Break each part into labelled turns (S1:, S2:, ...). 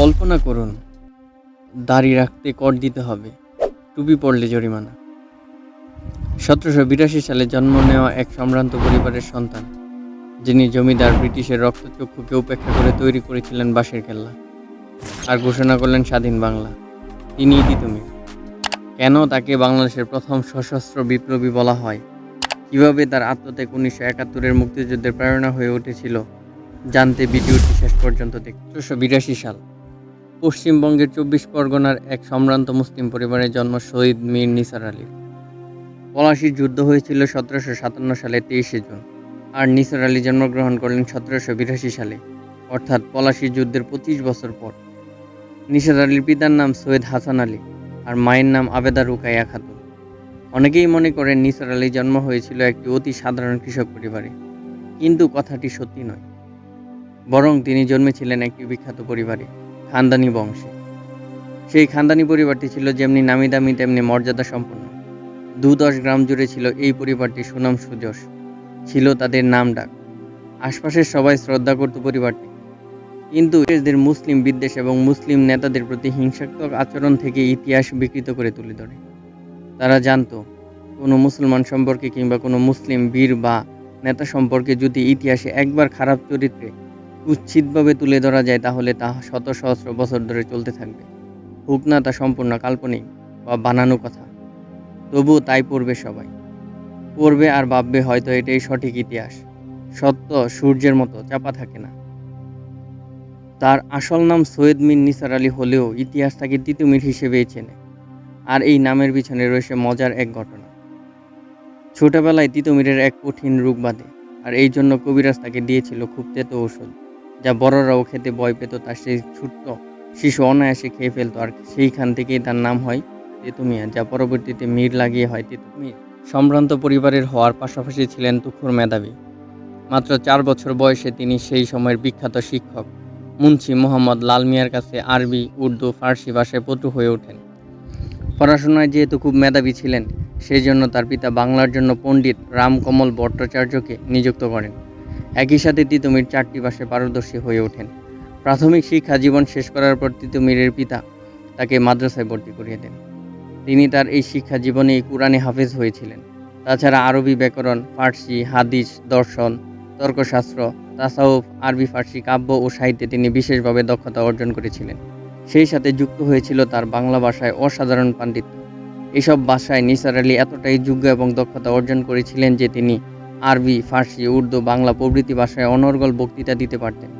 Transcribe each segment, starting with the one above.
S1: কল্পনা করুন, দাড়ি রাখতে কর দিতে হবে, টুপি পড়লে জরিমানা। সতেরোশো বিরাশি সালে জন্ম নেওয়া এক সম্ভ্রান্ত পরিবারের সন্তান, যিনি জমিদার ব্রিটিশের রক্তচক্ষুকে উপেক্ষা করে তৈরি করেছিলেন বাঁশের কেল্লা আর ঘোষণা করলেন স্বাধীন বাংলা। তিনিই তিতুমির কেন তাকে বাংলাদেশের প্রথম সশস্ত্র বিপ্লবী বলা হয়? কীভাবে তার আত্মত্যাগ উনিশশো একাত্তরের মুক্তিযুদ্ধের প্রেরণা হয়ে উঠেছিল? জানতে ভিডিওটি শেষ পর্যন্ত সতেরোশো বিরাশি সাল। পশ্চিমবঙ্গের চব্বিশ পরগনার এক সম্ভ্রান্ত মুসলিম পরিবারে জন্ম শহীদ মীর নিসার আলীর পলাশির যুদ্ধ হয়েছিল সতেরোশো সাতান্ন সালে তেইশে জুন। আর নিসার আলী জন্মগ্রহণ করলেন সতেরোশো বিরাশি সালে, অর্থাৎ পলাশির যুদ্ধের পঁচিশ বছর পর। নিসার আলীর পিতার নাম সৈয়দ হাসান আলী আর মায়ের নাম আবেদা রুকাইয়া খাতুন। অনেকেই মনে করেন নিসার আলী জন্ম হয়েছিল একটি অতি সাধারণ কৃষক পরিবারে। কিন্তু কথাটি সত্যি নয়। বরং তিনি জন্মেছিলেন একটি বিখ্যাত পরিবারে। খানদানি বংশে। সেই খানদানি পরিবারটি ছিল যেমনি নামি দামি, তেমনি মর্যাদা সম্পন্ন। দু দশ গ্রাম জুড়ে ছিল এই পরিবারটি সুনাম সুযশ ছিল তাদের নাম ডাক। আশপাশের সবাই শ্রদ্ধা করত পরিবারটি কিন্তু ইংরেজদের মুসলিম বিদ্বেষ এবং মুসলিম নেতাদের প্রতি হিংসাত্মক আচরণ থেকে ইতিহাস বিকৃত করে তুলে ধরে। তারা জানতো, কোনো মুসলমান সম্পর্কে কিংবা কোনো মুসলিম বীর বা নেতা সম্পর্কে যদি ইতিহাসে একবার খারাপ চরিত্রে কুচ্ছিতভাবে তুলে ধরা যায় তাহলে তা শত সহস্র বছর ধরে চলতে থাকবে। হোক না তা সম্পূর্ণ কাল্পনিক বা বানানো কথা। তবুও তাই পড়বে সবাই। পড়বে আর ভাববে হয়তো এটাই সঠিক ইতিহাস। সত্য সূর্যের মতো, চাপা থাকে না। তার আসল নাম সৈয়দ মিন নিসার আলী হলেও ইতিহাস তাকে তিতুমির হিসেবেই চেনে। আর এই নামের পিছনে রয়েছে মজার এক ঘটনা। ছোটবেলায় তিতুমিরের এক কঠিন রোগ বাঁধে, আর এই জন্য কবিরাজ তাকে দিয়েছিল খুব তেতো ঔষধ। যা বড়রাও খেতে ভয় পেত তার সেই ছোট্ট শিশু অনায়াসে খেয়ে ফেলতো, আর সেইখান থেকেই তার নাম হয় তেতুমিয়া, যা পরবর্তীতে মীর লাগিয়ে হয় তেতুমির সম্ভ্রান্ত পরিবারের হওয়ার পাশাপাশি ছিলেন তুখুর মেধাবী। মাত্র চার বছর বয়সে তিনি সেই সময়ের বিখ্যাত শিক্ষক। মুন্সি মোহাম্মদ লাল মিয়ার কাছে আরবি, উর্দু, ফার্সি ভাষায় পটু হয়ে ওঠেন। পড়াশোনায় যেহেতু খুব মেধাবী ছিলেন, সেই জন্য তার পিতা বাংলার জন্য পণ্ডিত রামকমল ভট্টাচার্যকে নিযুক্ত করেন। একই সাথে তিতুমির চারটি ভাষায় পারদর্শী হয়ে ওঠেন। প্রাথমিক শিক্ষা জীবন শেষ করার পর তিতুমিরের পিতা তাকে মাদ্রাসায় ভর্তি করিয়ে দেন। তিনি তার এই শিক্ষা জীবনেই কোরআনে হাফেজ হয়েছিলেন। তাছাড়া আরবি ব্যাকরণ, ফার্সি, হাদিস, দর্শন, তর্কশাস্ত্র তাসাউফ আরবি, ফার্সি কাব্য ও সাহিত্যে তিনি বিশেষভাবে দক্ষতা অর্জন করেছিলেন। সেই সাথে যুক্ত হয়েছিল তার বাংলা ভাষায় অসাধারণ পাণ্ডিত্য। এসব ভাষায় নিসার আলী এতটাই যোগ্য এবং দক্ষতা অর্জন করেছিলেন যে তিনি আরবি, ফার্সি, উর্দু, বাংলা প্রভৃতি ভাষায় অনর্গল বক্তৃতা দিতে পারতেন।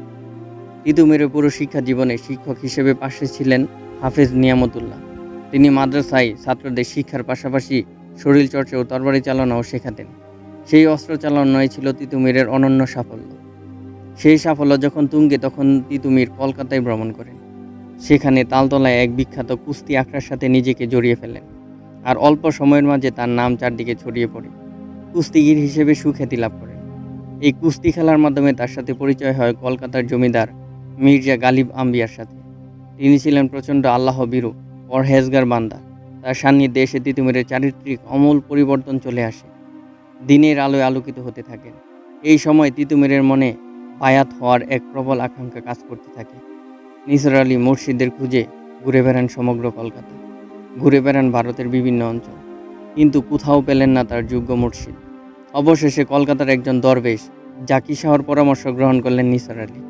S1: তিতুমিরের পুরো শিক্ষা জীবনে শিক্ষক হিসেবে পাশে ছিলেন হাফেজ নিয়ামতুল্লাহ। তিনি মাদ্রাসায় ছাত্রদের শিক্ষার পাশাপাশি শরীর চর্চা ও তরবারি চালনাও শেখাতেন। সেই অস্ত্র চালনায় ছিল তিতুমিরের অনন্য সাফল্য। সেই সাফল্য যখন তুঙ্গে, তখন তিতুমির কলকাতায় ভ্রমণ করেন। সেখানে তালতলায় এক বিখ্যাত কুস্তি আখড়ার সাথে নিজেকে জড়িয়ে ফেলেন। আর অল্প সময়ের মাঝে তার নাম চারদিকে ছড়িয়ে পড়ে। কুস্তিগির হিসেবে সুখ্যাতি লাভ করেন এই কুস্তি খেলার মাধ্যমে তার সাথে পরিচয় হয় কলকাতার জমিদার মির্জা গালিব আম্বিয়ার সাথে। তিনি ছিলেন প্রচণ্ড আল্লাহ বিরু পরহেজগার বান্দা। তার সান্নিধ্যে এসে তিতুমিরের চারিত্রিক অমূল পরিবর্তন চলে আসে। দিনের আলোয় আলোকিত হতে থাকেন এই সময় তিতুমিরের মনে বায়াত হওয়ার এক প্রবল আকাঙ্ক্ষা কাজ করতে থাকে। নিসার আলী মুর্শিদের খুঁজে ঘুরে বেড়ান সমগ্র কলকাতা। ঘুরে বেড়ান ভারতের বিভিন্ন অঞ্চল। কিন্তু কোথাও পেলেন না তার যোগ্য মুর্শিদ। অবশেষে কলকাতার একজন দরবেশ জাকি শাহর পরামর্শ গ্রহণ করলেন নিসার আলী।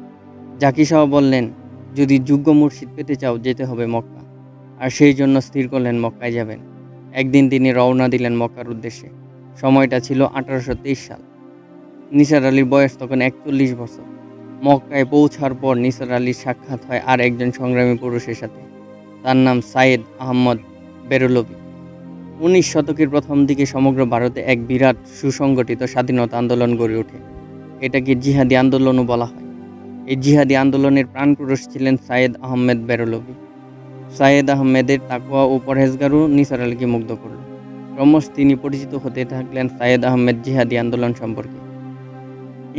S1: জাকি শাহ বললেন, যদি যোগ্য মুর্শিদ পেতে চাও, যেতে হবে মক্কা। আর সেই জন্য স্থির করলেন, মক্কায় যাবেন। একদিন তিনি রওনা দিলেন মক্কার উদ্দেশ্যে। সময়টা ছিল আঠারোশো তেইশ সাল। নিসার আলীর বয়স তখন একচল্লিশ বছর। মক্কায় পৌঁছার পর নিসার আলীর সাক্ষাৎ হয় আর একজন সংগ্রামী পুরুষের সাথে। তার নাম সাইদ আহমদ বেরুলবি। উনিশ শতকের প্রথম দিকে সমগ্র ভারতে এক বিরাট সুসংগঠিত স্বাধীনতা আন্দোলন গড়ে ওঠে। এটাকে জিহাদি আন্দোলনও বলা হয়। এই জিহাদি আন্দোলনের প্রাণপুরুষ ছিলেন সাইয়েদ আহমেদ বেরলবি সাইয়েদ আহমেদের তাকোয়া ও পরহেজগারও নিসার আলীকে মুগ্ধ করল। ক্রমশ তিনি পরিচিত হতে থাকলেন সাইয়েদ আহমেদ জিহাদি আন্দোলন সম্পর্কে।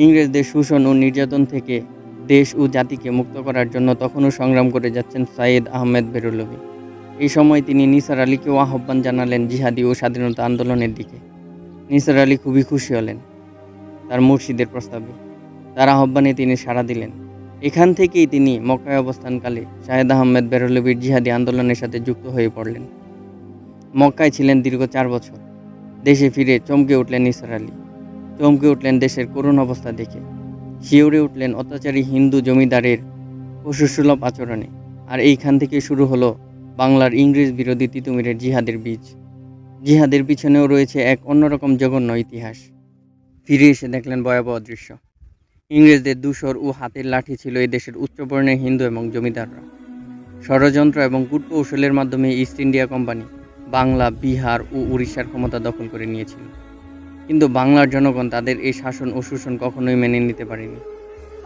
S1: ইংরেজদের শোষণ ও নির্যাতন থেকে দেশ ও জাতিকে মুক্ত করার জন্য তখনও সংগ্রাম করে যাচ্ছেন সাইয়েদ আহমেদ বেরুলবি এই সময় তিনি নিসার আলীকেও আহ্বান জানালেন জিহাদি ও স্বাধীনতা আন্দোলনের দিকে। নিসার আলী খুবই খুশি হলেন তার মুর্শিদের প্রস্তাবে। তার আহ্বানে তিনি সাড়া দিলেন। এখান থেকেই তিনি মক্কায় অবস্থানকালে শাহেদ আহমেদ বেরলবির জিহাদি আন্দোলনের সাথে যুক্ত হয়ে পড়লেন। মক্কায় ছিলেন দীর্ঘ চার বছর। দেশে ফিরে চমকে উঠলেন নিসার আলী। চমকে উঠলেন দেশের করুণ অবস্থা দেখে। শিউরে উঠলেন অত্যাচারী হিন্দু জমিদারের পশুসুলভ আচরণে। আর এইখান থেকে শুরু হলো বাংলার ইংরেজ বিরোধী তিতুমিরের জিহাদের বীজ। জিহাদের পিছনেও রয়েছে এক অন্যরকম জঘন্য ইতিহাস। ফিরে এসে দেখলেন ভয়াবহ দৃশ্য। ইংরেজদের দূষর ও হাতের লাঠি ছিল এই দেশের উচ্চবর্ণের হিন্দু এবং জমিদাররা। ষড়যন্ত্র এবং কূটকৌশলের মাধ্যমে East India company Bangla, Bihar ও উড়িষ্যার ক্ষমতা দখল করে নিয়েছিল। কিন্তু বাংলার জনগণ তাদের এই শাসন ও শোষণ কখনোই মেনে নিতে পারেনি।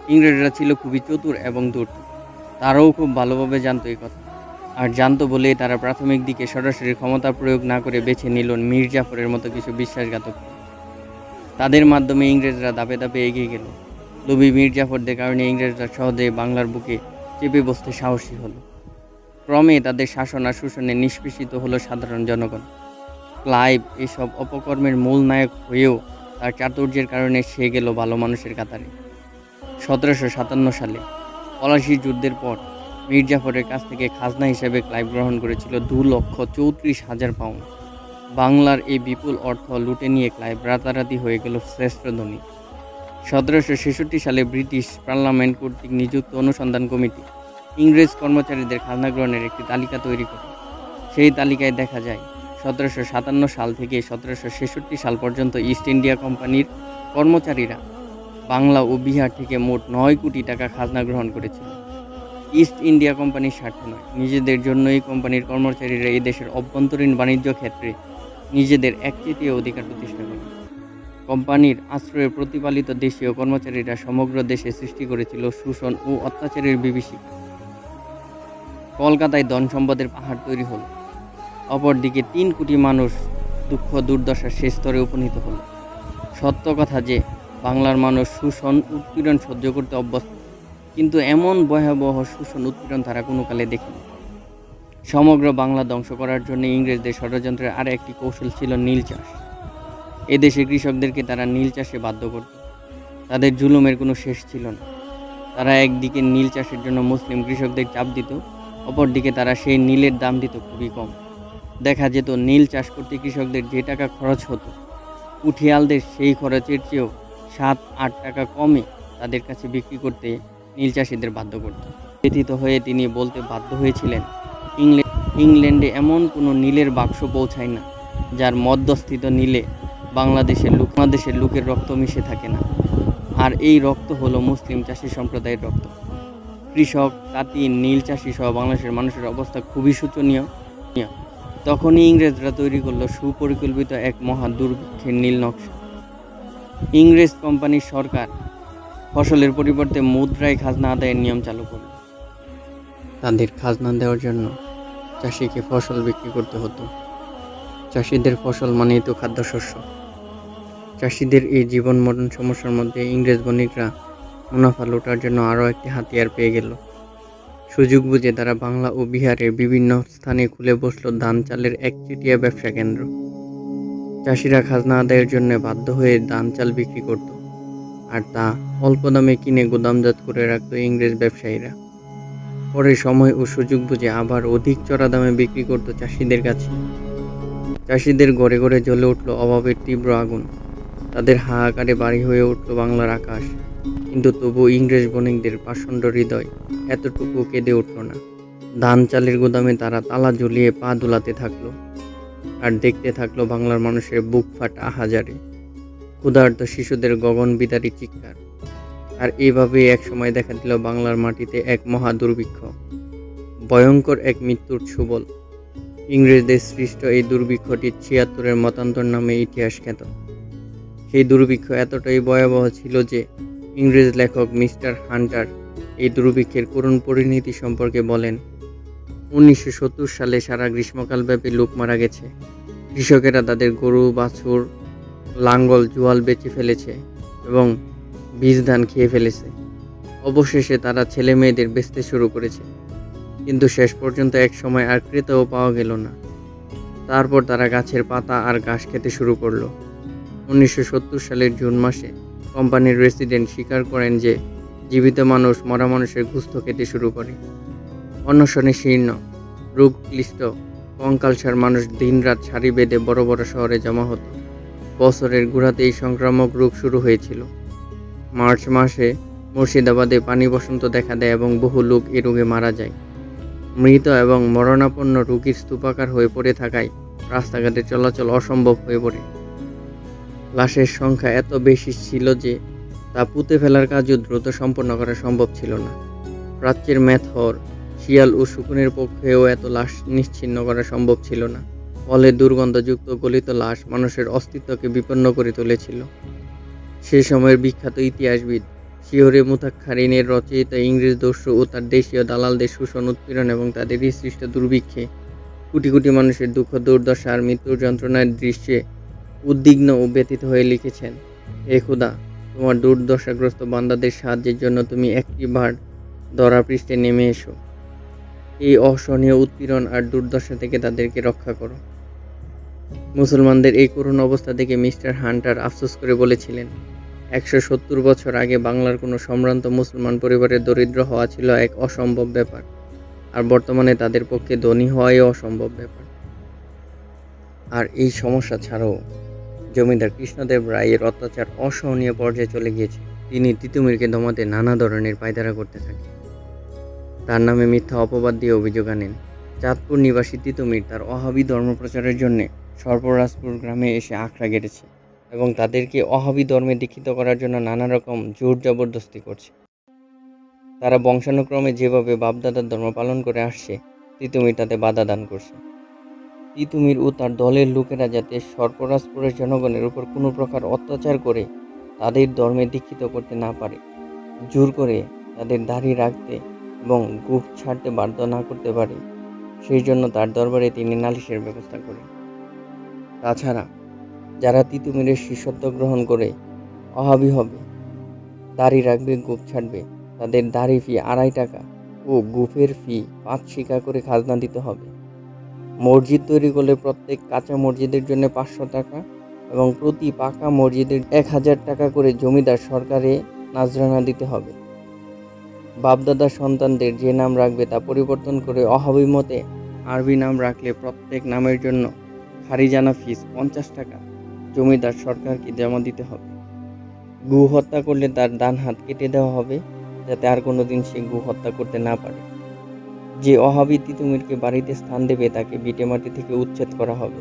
S1: ইংরেজরা ছিল খুবই চতুর এবং দূর তারাও খুব ভালোভাবে জানতো এই কথা। আর জানতো বলেই তারা প্রাথমিক দিকে সরাসরি ক্ষমতা প্রয়োগ না করে বেছে নিল মীর জাফরের মতো কিছু বিশ্বাসঘাতক। তাদের মাধ্যমে ইংরেজরা ধাপে ধাপে এগিয়ে গেল। লবি মীর জাফরদের কারণে ইংরেজরা সহজে বাংলার বুকে চেপে বসতে সাহসী হলো। ক্রমে তাদের শাসন আর শোষণে নিষ্পেষিত হলো সাধারণ জনগণ। ক্লাইভ এসব অপকর্মের মূল নায়ক হয়েও তার চাতুর্যের কারণে সে গেল ভালো মানুষের কাতারে। সতেরোশো সাতান্ন সালে পলাশি যুদ্ধের পর মীর জাফরের কাছ থেকে খাজনা হিসেবে ক্লাইভ গ্রহণ করেছিল দু লক্ষ চৌত্রিশ হাজার পাউন্ড। বাংলার এই বিপুল অর্থ লুটে নিয়ে ক্লাইভ রাতারাতি হয়ে গেল শ্রেষ্ঠ ধনী। সতেরোশো ছেষট্টি সালে ব্রিটিশ পার্লামেন্ট কর্তৃক নিযুক্ত অনুসন্ধান কমিটি ইংরেজ কর্মচারীদের খাজনা গ্রহণের একটি তালিকা তৈরি করে। সেই তালিকায় দেখা যায়, সতেরোশো সাতান্ন সাল থেকে সতেরোশো ছেষট্টি সাল পর্যন্ত ইস্ট ইন্ডিয়া কোম্পানির কর্মচারীরা বাংলা ও বিহার থেকে মোট নয় কোটি টাকা খাজনা গ্রহণ করেছিল। ইস্ট ইন্ডিয়া কোম্পানির স্বার্থে নয়। নিজেদের জন্যই কোম্পানির কর্মচারীরা এই দেশের অভ্যন্তরীণ বাণিজ্য ক্ষেত্রে নিজেদের একচেটিয়া অধিকার প্রতিষ্ঠা করে। কোম্পানির আশ্রয়ে প্রতিপালিত দেশীয় কর্মচারীরা সমগ্র দেশে সৃষ্টি করেছিল শোষণ ও অত্যাচারের বিভীষিকা। কলকাতায় ধন সম্পদের পাহাড় তৈরি হলো। অপরদিকে তিন কোটি মানুষ দুঃখ দুর্দশার শেষ স্তরে উপনীত হলো। সত্য কথা যে, বাংলার মানুষ শোষণ, উৎপীড়ন সহ্য করতে অভ্যস্ত। কিন্তু এমন ভয়াবহ শোষণ উৎপীড়ন তারা কোনো কালে দেখেনি। সমগ্র বাংলা ধ্বংস করার জন্য ইংরেজদের ষড়যন্ত্রের আর একটি কৌশল ছিল নীল চাষ। এদেশে কৃষকদেরকে তারা নীল চাষে বাধ্য করত। তাদের জুলুমের কোনো শেষ ছিল না। তারা একদিকে নীল চাষের জন্য মুসলিম কৃষকদের চাপ দিত, অপরদিকে তারা সেই নীলের দাম দিত খুবই কম। দেখা যেত নীল চাষ করতে কৃষকদের যে টাকা খরচ হতো উঠিয়ালদের সেই খরচের চেয়েও সাত আট টাকা কমে তাদের কাছে বিক্রি করতে নীল চাষিদের বাধ্য করত। ব্যথিত হয়ে তিনি বলতে বাধ্য হয়েছিলেন ইংল্যান্ড এমন কোনো নীলের বাক্স পৌঁছায় না, যার মধ্যস্থিত নীলে বাংলাদেশের লোক বাংলাদেশের লোকের রক্ত মিশে থাকে না। আর এই রক্ত হলো মুসলিম চাষি সম্প্রদায়ের রক্ত। কৃষক, তাঁতি, নীল চাষি সহ বাংলাদেশের মানুষের অবস্থা খুবই শোচনীয়। তখনই ইংরেজরা তৈরি করল সুপরিকল্পিত এক মহা দুর্ভিক্ষের নীল নকশা। ইংরেজ কোম্পানির সরকার ফসলের পরিবর্তে মুদ্রায় খাজনা আদায়ের নিয়ম চালু করল তাদের খাজনা দেওয়ার জন্য চাষিকে ফসল বিক্রি করতে হতো। চাষিদের ফসল মানেই তো খাদ্যশস্য। চাষিদের এই জীবন মরণ সমস্যার মধ্যে ইংরেজ বণিকরা মুনাফা লুটার জন্য আরও একটি হাতিয়ার পেয়ে গেল। সুযোগ বুঝে তারা বাংলা ও বিহারের বিভিন্ন স্থানে খুলে বসল ধান চালের একচেটিয়া ব্যবসা কেন্দ্র। চাষিরা খাজনা আদায়ের জন্য বাধ্য হয়ে ধান চাল বিক্রি করত। আর তা অল্প দামে কিনে গোদামজাত করে রাখত ইংরেজ ব্যবসায়ীরা। পরে সময় ও সুযোগ বুঝে আবার অধিক চড়া দামে বিক্রি করত চাষিদের কাছে। চাষিদের ঘরে ঘরে জ্বলে উঠল অভাবের তীব্র আগুন। তাদের হাহাকারে বাড়ি হয়ে উঠল বাংলার আকাশ। কিন্তু তবু ইংরেজ বণিকদের পাষণ্ড হৃদয় এতটুকু কেঁদে উঠল না। ধান চালের গুদামে তারা তালা ঝুলিয়ে পা দুলাতে থাকল। আর দেখতে থাকল বাংলার মানুষের বুক ফাটা হাজারে। ক্ষুধার্ত শিশুদের গগন বিদারী চিৎকার। আর এইভাবেই এক সময় দেখা দিল বাংলার মাটিতে এক মহা দুর্ভিক্ষ। ভয়ঙ্কর এক মৃত্যুর সুবল। ইংরেজদের সৃষ্ট এই দুর্ভিক্ষটি ছিয়াত্তরের মতান্তর নামে ইতিহাস খ্যাত। সেই দুর্ভিক্ষ এতটাই ভয়াবহ ছিল যে ইংরেজ লেখক মিস্টার হান্টার এই দুর্ভিক্ষের করুণ পরিণতি সম্পর্কে বলেন, উনিশশো সত্তর সালে সারা গ্রীষ্মকালব্যাপী লোক মারা গেছে। কৃষকেরা তাদের গরু, বাছুর লাঙ্গল, জোয়াল বেচে ফেলেছে এবং বীজ ধান খেয়ে ফেলেছে। অবশেষে তারা ছেলে মেয়েদের বেচতে শুরু করেছে। কিন্তু শেষ পর্যন্ত এক সময় আর ক্রেতাও পাওয়া গেল না। তারপর তারা গাছের পাতা আর ঘাস খেতে শুরু করল। উনিশশো সত্তর সালের জুন মাসে কোম্পানির রেসিডেন্ট স্বীকার করেন যে, জীবিত মানুষ মরা মানুষের গুস্ত খেতে শুরু করে। অনশনে শীর্ণ রোগ ক্লিষ্ট কঙ্কালসার মানুষ দিনরাত সারি বেঁধে বড় বড় শহরে জমা হতো। বছরের গোড়াতে এই সংক্রামক রোগ শুরু হয়েছিল। মার্চ মাসে মুর্শিদাবাদে পানি বসন্ত দেখা দেয় এবং বহু লোক এ রোগে মারা যায়। মৃত এবং মরণাপন্ন রোগীর স্তূপাকার হয়ে পড়ে থাকায় রাস্তাঘাটে চলাচল অসম্ভব হয়ে পড়ে। লাশের সংখ্যা এত বেশি ছিল যে তা পুঁতে ফেলার কাজও দ্রুত সম্পন্ন করা সম্ভব ছিল না। প্রাচ্যের ম্যাথর শিয়াল ও শকুনের পক্ষেও এত লাশ নিশ্চিন্ন করা সম্ভব ছিল না। ফলে দুর্গন্ধযুক্ত গলিত লাশ মানুষের অস্তিত্বকে বিপন্ন করে তুলেছিল। সে সময়ের বিখ্যাত ইতিহাসবিদ শিহরে মুতাক্ষারিনের রচয়িত ইংরেজ দস্যু ও তার দেশীয় দালালদের শোষণ, উৎপীড়ন এবং তাদের সৃষ্ট দুর্ভিক্ষে কোটি কোটি মানুষের দুঃখ, দুর্দশা আর মৃত্যুর যন্ত্রণার দৃশ্যে উদ্বিগ্ন ও ব্যতীত হয়ে লিখেছেন, হে খুদা, তোমার দুর্দশাগ্রস্ত বান্দাদের সাহায্যের জন্য তুমি একটিবার ধরাপৃষ্ঠে নেমে এসো। এই অসহনীয় উৎপীড়ন আর দুর্দশা থেকে তাদেরকে রক্ষা করো। মুসলমানদের এই করুণ অবস্থা দেখে মিস্টার হান্টার আফসোস করে বলেছিলেন, একশো সত্তর বছর আগে বাংলার কোনো সম্ভ্রান্ত মুসলমান পরিবারের দরিদ্র হওয়া ছিল এক অসম্ভব ব্যাপার, আর বর্তমানে তাদের পক্ষে ধনী হওয়াই অসম্ভব ব্যাপার। আর এই সমস্যা ছাড়াও জমিদার কৃষ্ণদেব রায়ের অত্যাচার অসহনীয় পর্যায়ে চলে গিয়েছে। তিনি তিতুমিরকে দমাতে নানা ধরনের পায়তারা করতে থাকেন তার নামে মিথ্যা অপবাদ দিয়ে অভিযোগ আনেন, চাঁদপুর নিবাসী তিতুমির তার অহাবি ধর্মপ্রচারের জন্য সর্বরাজপুর গ্রামে এসে আখড়া গেড়েছে এবং তাদেরকে অহাবি ধর্মে দীক্ষিত করার জন্য নানা রকম জোর জবরদস্তি করছে। তারা বংশানুক্রমে যেভাবে বাপদাদার ধর্ম পালন করে আসছে, তিতুমির তাতে বাধা দান করছে। তিতুমির ও তার দলের লোকেরা যাতে সর্পরাজপুরের জনগণের উপর কোনো প্রকার অত্যাচার করে, তাদের ধর্মে দীক্ষিত করতে না পারে। জোর করে তাদের দাড়ি রাখতে এবং গুপ ছাড়তে বাধ্য না করতে পারে, সেই জন্য তার দরবারে তিনি নালিশের ব্যবস্থা করেন। তাছাড়া যারা তিতুমিরের শিষ্যত্ব গ্রহণ করে অহাবি হবে, দাড়ি রাখবে, গুপ ছাড়বে, তাদের দাড়ি ফি আড়াই টাকা ও গুফের ফি পাঁচ শিকা করে খাজনা দিতে হবে। মসজিদ তৈরি করলে প্রত্যেক কাঁচা মসজিদের জন্য পাঁচশো টাকা এবং প্রতি পাকা মসজিদের এক হাজার টাকা করে জমিদার সরকারে নাজরানা দিতে হবে। বাপদাদা সন্তানদের যে নাম রাখবে তা পরিবর্তন করে অহাবি মতে আরবি নাম রাখলে প্রত্যেক নামের জন্য খারিজানা ফিস পঞ্চাশ টাকা। জমিদার সরকারকে জমা দিতে হবে। গু হত্যা করলে তার ডান হাত কেটে দেওয়া হবে, যাতে আর কোনো দিন সে গু হত্যা করতে না পারে। যে অহাবি তিতুমিরকে বাড়িতে স্থান দেবে, তাকে বিটে মাটি থেকে উচ্ছেদ করা হবে।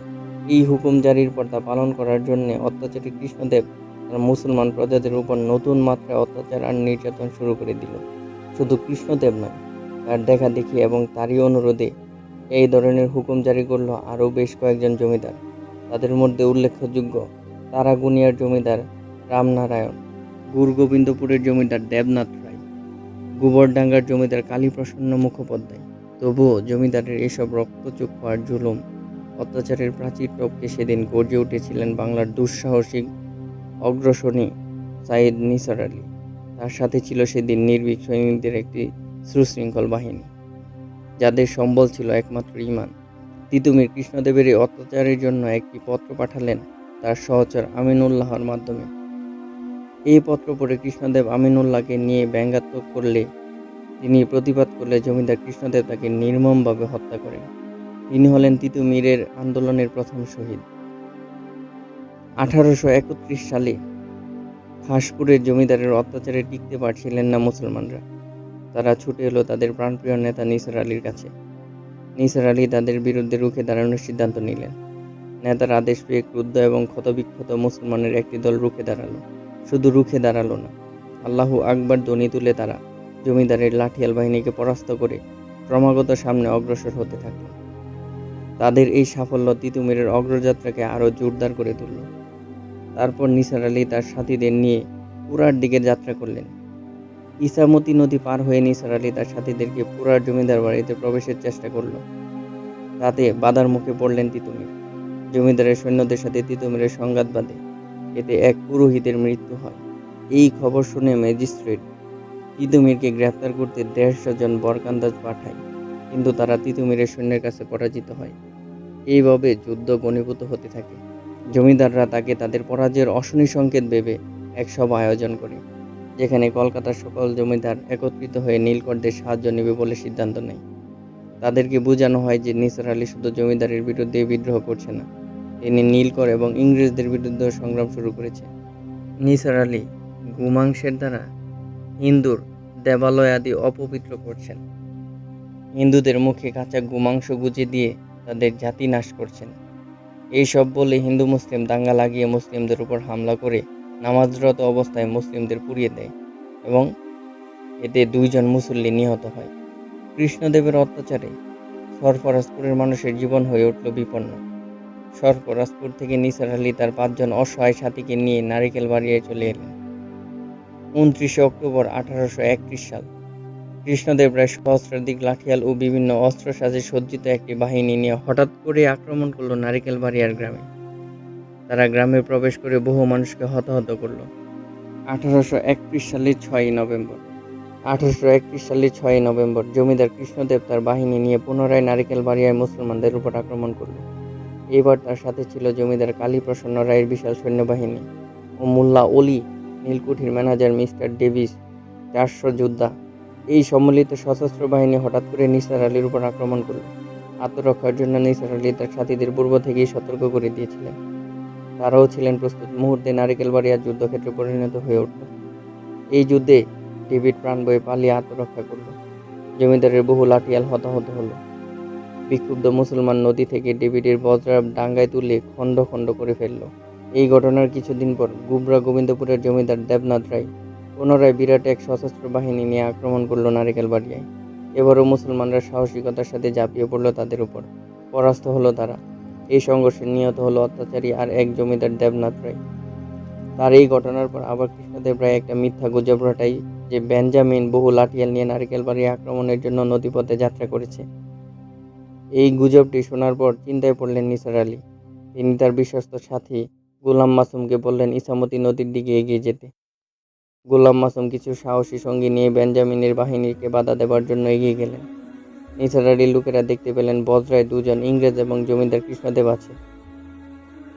S1: এই হুকুম জারির পর তা পালন করার জন্য অত্যাচারী কৃষ্ণদেব তার মুসলমান প্রজাদের উপর নতুন মাত্রায় অত্যাচার আর নির্যাতন শুরু করে দিল। শুধু কৃষ্ণদেব নয়, তার দেখা দেখি এবং তারই অনুরোধে এই ধরনের হুকুম জারি করল আরও বেশ কয়েকজন জমিদার। তাদের মধ্যে উল্লেখযোগ্য তারাগুনিয়ার জমিদার রামনারায়ণ, গুরগোবিন্দপুরের জমিদার দেবনাথ রায়, গোবরডাঙ্গার জমিদার কালীপ্রসন্ন মুখোপাধ্যায়। তবুও জমিদারের এসব রক্তচক্ষু আর জুলুম, অত্যাচারের প্রাচীর টপকে সেদিন গর্জে উঠেছিলেন বাংলার দুঃসাহসিক অগ্রসনী সাইদ নিসার আলী। তার সাথে ছিল সেদিন নির্ভীক সৈনিকদের একটি সুশৃঙ্খল বাহিনী। যাদের সম্বল ছিল একমাত্র ইমান তিতুমির কৃষ্ণদেবের এই অত্যাচারের জন্য একটি পত্র পাঠালেন তার সহচর আমিনুল্লাহর মাধ্যমে। এই পত্র পড়ে কৃষ্ণদেব আমিনুল্লাহকে নিয়ে ব্যঙ্গাত্মক করলে তিনি প্রতিবাদ করলে জমিদার কৃষ্ণদেব তাকে নির্মমভাবে হত্যা করেন। তিনি হলেন তিতুমিরের আন্দোলনের প্রথম শহীদ। আঠারোশো একত্রিশ সালে খাসপুরের জমিদারের অত্যাচারে টিকতে পারছিলেন না মুসলমানরা। তারা ছুটে এলো তাদের প্রাণপ্রিয় নেতা নিসার আলীর কাছে। নিসার আলী তাদের বিরুদ্ধে রুখে দাঁড়ানোর সিদ্ধান্ত নিলেন। নেতার আদেশ পেয়ে ক্রুদ্ধ এবং ক্ষতবিক্ষত মুসলমানের একটি দল রুখে দাঁড়াল। শুধু রুখে দাঁড়াল না, আল্লাহু আকবার ধ্বনি তুলে তারা জমিদারের লাঠিয়াল বাহিনীকে পরাস্ত করে ক্রমাগত সামনে অগ্রসর হতে থাকল। তাদের এই সাফল্য তিতুমিরের অগ্রযাত্রাকে আরও জোরদার করে তুলল। তারপর নিসার আলী তার সাথীদের নিয়ে পুরার দিকে যাত্রা করলেন। ইসামতি নদী পার হয়ে নিসার আলী তার সাথীদেরকে পুরার জমিদার বাড়িতে প্রবেশের চেষ্টা করল। তাতে বাধার মুখে পড়লেন তিতুমির। জমিদারের সৈন্যদের সাথে তিতুমিরের সংঘাত বাঁধে। এতে এক পুরোহিতের মৃত্যু হয়। এই খবর শুনে ম্যাজিস্ট্রেট তিতুমিরকে গ্রেফতার করতে দেড়শো জন বরকান্দাজ পাঠায়, কিন্তু তারা তিতুমিরের সৈন্যের কাছে পরাজিত হয়। এইভাবে যুদ্ধ গণীভূত হতে থাকে। জমিদাররা তাকে তাদের পরাজয়ের অশনি সংকেত ভেবে এক সভা আয়োজন করে। যেখানে কলকাতার সকল জমিদার একত্রিত হয়ে নীলকরদের সাহায্য নেবে বলে সিদ্ধান্ত নেয়। তাদেরকে বোঝানো হয় যে নিসার আলী শুধু জমিদারের বিরুদ্ধে বিদ্রোহ করছে না, তিনি নীলকর এবং ইংরেজদের বিরুদ্ধে সংগ্রাম শুরু করেছে। নিসার আলী গুমাংসের দ্বারা হিন্দুর দেবালয় আদি অপবিত্র করছেন। হিন্দুদের মুখে কাঁচা গুমাংস গুজে দিয়ে তাদের জাতি নাশ করছেন। এই সব বলে হিন্দু মুসলিম দাঙ্গা লাগিয়ে মুসলিমদের উপর হামলা করে নামাজরত অবস্থায় মুসলিমদের পুড়িয়ে দেয় এবং এতে দুইজন মুসল্লি নিহত হয়। কৃষ্ণদেবের অত্যাচারে সরফরাজপুরের মানুষের জীবন হয়ে উঠল বিপন্ন। সরফরাজপুর থেকে নিসার আলী তার পাঁচজন অসহায় সাথীকে নিয়ে নারিকেল বাড়িয়ে চলে এলেন। উনত্রিশে অক্টোবর আঠারোশো একত্রিশ সাল। কৃষ্ণদেব রায় সহস্রাধিক লাঠিয়াল ও বিভিন্ন অস্ত্র সাজে সজ্জিত একটি বাহিনী নিয়ে হঠাৎ করে আক্রমণ করল নারিকেল বাড়িয়ার গ্রামে। তারা গ্রামে প্রবেশ করে বহু মানুষকে হতাহত করল। আঠারোশো একত্রিশ সালের ছয়ই নভেম্বর। আঠারোশো একত্রিশ সালের ছয়ই নভেম্বর, জমিদার কৃষ্ণদেব তার বাহিনী নিয়ে পুনরায় নারিকেল বাড়িয়ায় মুসলমানদের উপর আক্রমণ করল। এবার তার সাথে ছিল জমিদার কালীপ্রসন্ন রায়ের বিশাল সৈন্যবাহিনী ও মোল্লা অলি নীলকুঠির ম্যানেজার মিস্টার ডেভিস চারশো যোদ্ধা। এই সম্মিলিত সশস্ত্র বাহিনী হঠাৎ করে নিসার আলীর উপর আক্রমণ করল। আত্মরক্ষার জন্য নিসার আলী তার সাথীদের পূর্ব থেকেই সতর্ক করে দিয়েছিলেন। তারাও ছিলেন প্রস্তুত। মুহূর্তে নারিকেল বাড়িয়ার যুদ্ধক্ষেত্রে পরিণত হয়ে উঠল। এই যুদ্ধে ডেভিড প্রাণ বয়ে পালিয়ে আত্মরক্ষা করল। জমিদারের বহু লাঠিয়াল হতাহত হলো। বিক্ষুব্ধ মুসলমান নদী থেকে ডেভিডের বজ্রা ডাঙ্গায় তুলে খণ্ড খণ্ড করে ফেলল। এই ঘটনার কিছুদিন পর গুবরা গোবিন্দপুরের জমিদার দেবনাথ রায় পুনরায় বিরাট এক সশস্ত্র বাহিনী নিয়ে আক্রমণ করল নারিকেল বাড়িয়ায় এবারও মুসলমানরা সাহসিকতার সাথে ঝাঁপিয়ে পড়ল তাদের উপর। পরাস্ত হলো তারা। এই সংঘর্ষে নিহত হলো অত্যাচারী আর এক জমিদার দেবনাথ রায়। তার এই ঘটনার পর আবার কৃষ্ণদেব রায় একটা মিথ্যা গুজব রটাই যে বেঞ্জামিন বহু লাঠিয়াল নিয়ে নারিকেল বাড়ি আক্রমণের জন্য নদীপথে যাত্রা করেছে। এই গুজবটি শোনার পর চিন্তায় পড়লেন নিসার আলী। তিনি তার বিশ্বস্ত সাথী গোলাম মাসুমকে বললেন ইসামতি নদীর দিকে এগিয়ে যেতে। গোলাম মাসুম কিছু সাহসী সঙ্গী নিয়ে বেঞ্জামিনের বাহিনীকে বাধা দেবার জন্য এগিয়ে গেলেন। নিসার আলীর লোকেরা দেখতে পেলেন বজরায় দুজন ইংরেজ এবং জমিদার কৃষ্ণদেব আছে।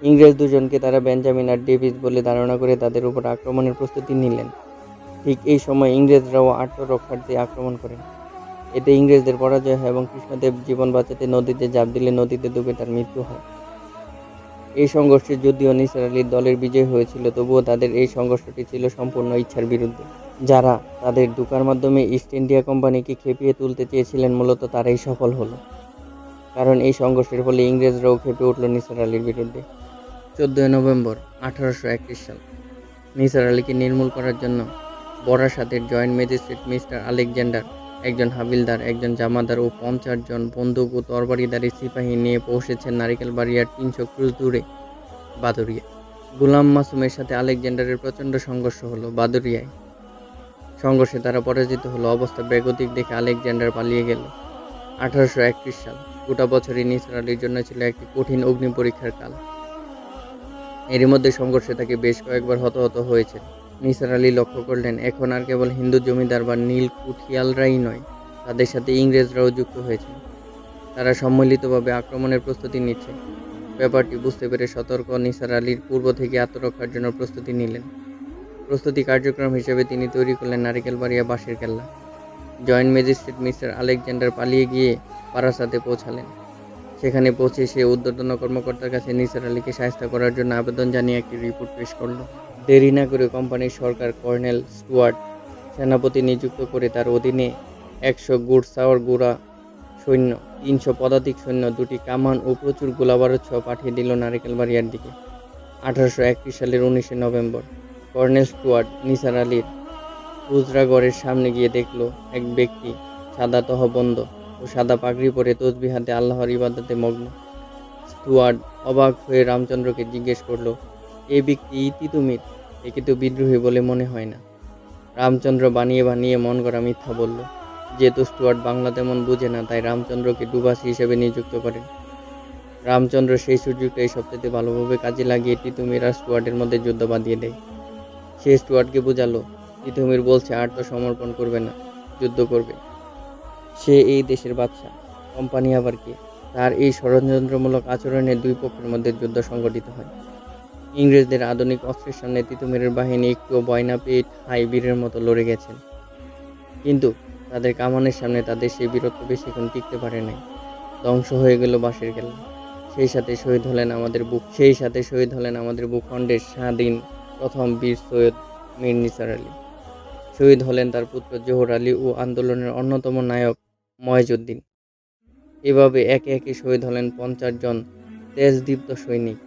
S1: ইংরেজ দুজনকে তারা বেঞ্জামিন আর ডেভিস বলে ধারণা করে তাদের উপর আক্রমণের প্রস্তুতি নিলেন। ঠিক এই সময় ইংরেজরাও আত্মরক্ষার্থে আক্রমণ করেন। এতে ইংরেজদের পরাজয় হয় এবং কৃষ্ণদেব জীবন বাঁচাতে নদীতে ঝাঁপ দিলে নদীতে ডুবে তার মৃত্যু হয়। এই সংঘর্ষে যদিও নিসার আলীর দলের বিজয় হয়েছিল, তবুও তাদের এই সংঘর্ষটি ছিল সম্পূর্ণ ইচ্ছার বিরুদ্ধে। যারা তাদের দুকার মাধ্যমে ইস্ট ইন্ডিয়া কোম্পানিকে খেপিয়ে তুলতে চেয়েছিলেন, মূলত তারাই সফল হলো। কারণ এই সংঘর্ষের ফলে ইংরেজরাও খেপে উঠল নিসার আলীর বিরুদ্ধে। চোদ্দোই নভেম্বর, আঠারোশো একত্রিশ সাল। নিসার আলীকে নির্মূল করার জন্য বরাসাতের জয়েন্ট ম্যাজিস্ট্রেট মিস্টার আলেকজান্ডার, একজন হাবিলদার, একজন জামাদার ও পঞ্চাশ জন বন্দুক ও তরবারিদারি সিপাহী নিয়ে পৌঁছেছেন নারিকেল বাড়িয়ার তিনশো ক্রুজ দূরে বাদুরিয়া গুলাম মাসুমের সাথে আলেকজান্ডারের প্রচণ্ড সংঘর্ষ হলো বাদুরিয়ায় সংঘর্ষে তারা পরাজিত হলো। অবস্থা বেগতিক দেখে আলেকজান্ডার পালিয়ে গেল। আঠারোশো একত্রিশ সাল, গোটা বছরই নিসার আলীর জন্য ছিল একটি কঠিন অগ্নি পরীক্ষার কাল। এরই মধ্যে সংঘর্ষে তাকে বেশ কয়েকবার হতাহত হয়েছে। নিসার আলী লক্ষ্য করলেন, এখন আর কেবল হিন্দু জমিদার বা নীল কুঠিয়ালরাই নয়, তাদের সাথে ইংরেজরাও যুক্ত হয়েছে তারা সম্মিলিতভাবে আক্রমণের প্রস্তুতি নিচ্ছে। ব্যাপারটি বুঝতে পেরে সতর্ক নিসার আলীর পূর্ব থেকে আত্মরক্ষার জন্য প্রস্তুতি নিলেন। প্রস্তুতি কার্যক্রম হিসেবে তিনি তৈরি করলেন নারিকেল বাড়িয়া বাঁশের কেল্লা। জয়েন্ট ম্যাজিস্ট্রেট মিস্টার আলেকজান্ডার পালিয়ে গিয়ে পারাসাতে পৌঁছালেন। সেখানে পৌঁছে সে উদ্যোতন কর্মকর্তার কাছে নিসার আলীকে সাহায্য করার জন্য আবেদন জানিয়ে একটি রিপোর্ট পেশ করল। দেরি না করে কোম্পানির সরকার কর্নেল স্টুয়ার্ট সেনাপতি নিযুক্ত করে তার অধীনে একশো গুড়সাওয়ার গুড়া সৈন্য, তিনশো পদাতিক সৈন্য, দুটি কামান ও প্রচুর গোলাবারুদ সহ পাঠিয়ে দিল নারিকেল বাড়িয়ার দিকে। আঠারোশো একত্রিশ সালের উনিশে নভেম্বর কর্নেল স্টুয়ার্ট নিসার আলীর উজরাগড়ের সামনে গিয়ে দেখল এক ব্যক্তি সাদা তহবন্ধ ও সাদা পাগড়ি পরে তসবি হাতে আল্লাহর ইবাদতে মগ্ন। স্টুয়ার্ড অবাক হয়ে রামচন্দ্রকে জিজ্ঞেস করল এই ব্যক্তি তিতুমির একে তো বিদ্রোহী বলে মনে হয় না। রামচন্দ্র বানিয়ে বানিয়ে মন করা মিথ্যা বলল যেহেতু স্টুয়ার্ট বাংলা তেমন বুঝে না, তাই রামচন্দ্রকে ডুবাসি হিসেবে নিযুক্ত করেন। রামচন্দ্র সেই সুযোগটা এই সপ্তাহে ভালোভাবে কাজে লাগিয়ে তিতুমির আর স্টুয়ার্টের মধ্যে যুদ্ধ বাঁধিয়ে দেয়। সে স্টুয়ার্টকে বোঝালো তিতুমির বলছে আর তো সমর্পণ করবে না, যুদ্ধ করবে। সে এই দেশের বাদশা কোম্পানি আবার কি? তার এই ষড়যন্ত্রমূলক আচরণে দুই পক্ষের মধ্যে যুদ্ধ সংগঠিত হয়। ইংরেজদের আধুনিক অস্ত্রের সামনে তিতুমিরের বাহিনী একটুও ভয় না পেয়ে ঠাই বীরের মতো লড়ে গেছেন। কিন্তু তাদের কামানের সামনে তাদের সেই বীরত্ব বেশিক্ষণ টিকতে পারে নাই। ধ্বংস হয়ে গেল বাঁশের গেলা সেই সাথে শহীদ হলেন আমাদের বুক সেই সাথে শহীদ হলেন আমাদের ভূখণ্ডের স্বাধীন প্রথম বীর সৈয়দ মীর নিসার আলী। শহীদ হলেন তার পুত্র জোহর আলী ও আন্দোলনের অন্যতম নায়ক ময়জউদ্দিন এভাবে একে একে শহীদ হলেন পঞ্চাশ জন তেজদীপ্ত সৈনিক।